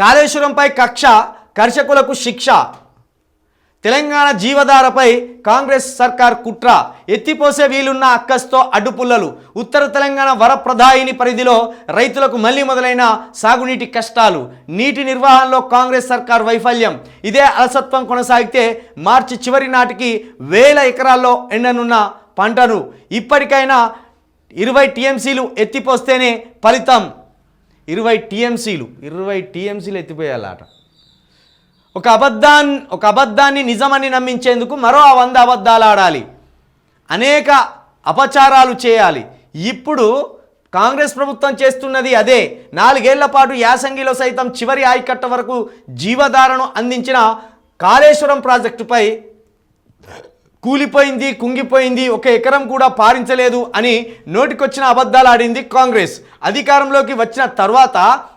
కాళేశ్వరంపై కక్ష కర్షకులకు శిక్ష. తెలంగాణ జీవధారపై కాంగ్రెస్ సర్కార్ కుట్ర. ఎత్తిపోసే వీలున్న అక్కస్తో అడ్డుపుల్లలు. ఉత్తర తెలంగాణ వరప్రధాయిని పరిధిలో రైతులకు మళ్ళీ మొదలైన సాగునీటి కష్టాలు. నీటి నిర్వహణలో కాంగ్రెస్ సర్కార్ వైఫల్యం. ఇదే అలసత్వం కొనసాగితే మార్చి చివరి నాటికి వేల ఎకరాల్లో ఎండనున్న పంటను. ఇప్పటికైనా ఇరవై టీఎంసీలు ఎత్తిపోస్తేనే ఫలితం. ఇరవై టీఎంసీలు ఇరవై టీఎంసీలు ఎత్తిపోయాలట. ఒక అబద్ధాన్ని ఒక అబద్ధాన్ని నిజమని నమ్మించేందుకు మరో వంద అబద్ధాలు ఆడాలి. అనేక అపచారాలు చేయాలి. ఇప్పుడు కాంగ్రెస్ ప్రభుత్వం చేస్తున్నది అదే. నాలుగేళ్ళ పాటు యాసంగిలో సైతం చివరి ఆయకట్ట వరకు జీవధారను అందించిన కాళేశ్వరం ప్రాజెక్టుపై కూలిపోయింది కుంగిపోయింది ఒక ఎకరం కూడా పారించలేదు అని నోటికొచ్చిన అబద్ధాలు ఆడింది కాంగ్రెస్. అధికారంలోకి వచ్చిన తర్వాత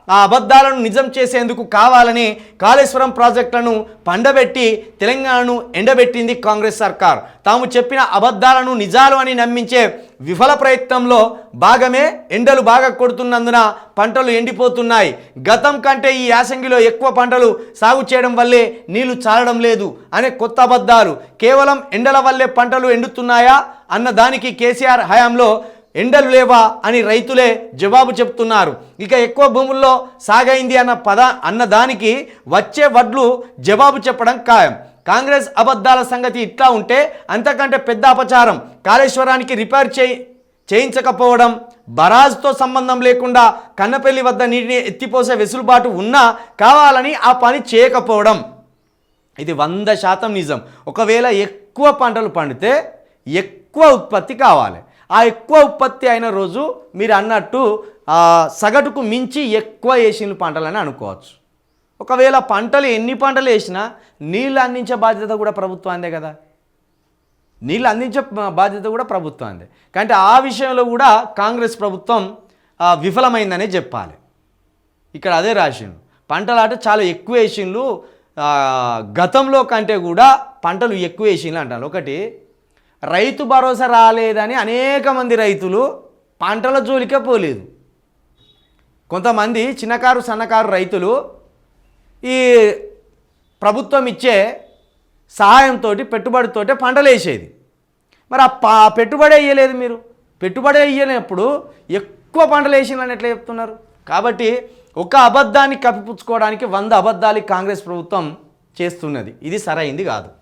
ఆ అబద్ధాలను నిజం చేసేందుకు కావాలని కాళేశ్వరం ప్రాజెక్టులను పండబెట్టి తెలంగాణను ఎండబెట్టింది కాంగ్రెస్ సర్కార్. తాము చెప్పిన అబద్ధాలను నిజాలు అని నమ్మించే విఫల ప్రయత్నంలో భాగమే ఎండలు బాగా కొడుతున్నందున పంటలు ఎండిపోతున్నాయి. గతం కంటే ఈ యాసంగిలో ఎక్కువ పంటలు సాగు చేయడం వల్లే నీళ్ళు చాలడం లేదు అనే కొత్త అబద్ధాలు. కేవలం ఎండల వల్లే పంటలు ఎండుతున్నాయా? అన్న దానికి కేసీఆర్ హయాంలో ఎండలు లేవా అని రైతులే జవాబు చెప్తున్నారు. ఇక ఎక్కువ భూముల్లో సాగైంది అన్న పద అన్న దానికి వచ్చే వడ్లు జవాబు చెప్పడం ఖాయం. కాంగ్రెస్ అబద్ధాల సంగతి ఇట్లా ఉంటే అంతకంటే పెద్ద అపచారం. కాళేశ్వరానికి రిపేర్ చేయి చేయించకపోవడం బరాజ్తో సంబంధం లేకుండా కన్నపల్లి వద్ద నీటిని ఎత్తిపోసే వెసులుబాటు ఉన్నా కావాలని ఆ పని చేయకపోవడం. ఇది వంద శాతం నిజం. ఒకవేళ ఎక్కువ పంటలు పండితే ఎక్కువ ఉత్పత్తి కావాలి. ఆ ఎక్కువ ఉత్పత్తి అయిన రోజు మీరు అన్నట్టు సగటుకు మించి ఎక్కువ వేసిన పంటలని అనుకోవచ్చు. ఒకవేళ పంటలు ఎన్ని పంటలు వేసినా నీళ్ళు అందించే బాధ్యత కూడా ప్రభుత్వాందే కదా. నీళ్ళు అందించే బాధ్యత కూడా ప్రభుత్వాందే కానీ ఆ విషయంలో కూడా కాంగ్రెస్ ప్రభుత్వం విఫలమైందనే చెప్పాలి. ఇక్కడ అదే రాసిండు పంటలాట చాలా ఎక్కువ వేసిండ్లు గతంలో కంటే కూడా పంటలు ఎక్కువ వేసిండ్లు అంటారు. ఒకటి రైతు భరోసా రాలేదని అనేక మంది రైతులు పంటల జోలికే పోలేదు. కొంతమంది చిన్నకారు సన్నకారు రైతులు ఈ ప్రభుత్వం ఇచ్చే సహాయంతో పెట్టుబడితో పంటలు వేసేది. మరి ఆ పా పెట్టుబడి వేయలేదు మీరు. పెట్టుబడి వేయలేనప్పుడు ఎక్కువ పంటలు వేసిందని ఎట్లా చెప్తున్నారు? కాబట్టి ఒక అబద్ధాన్ని కప్పిపుచ్చుకోవడానికి వంద అబద్ధాలు కాంగ్రెస్ ప్రభుత్వం చేస్తున్నది. ఇది సరైంది కాదు.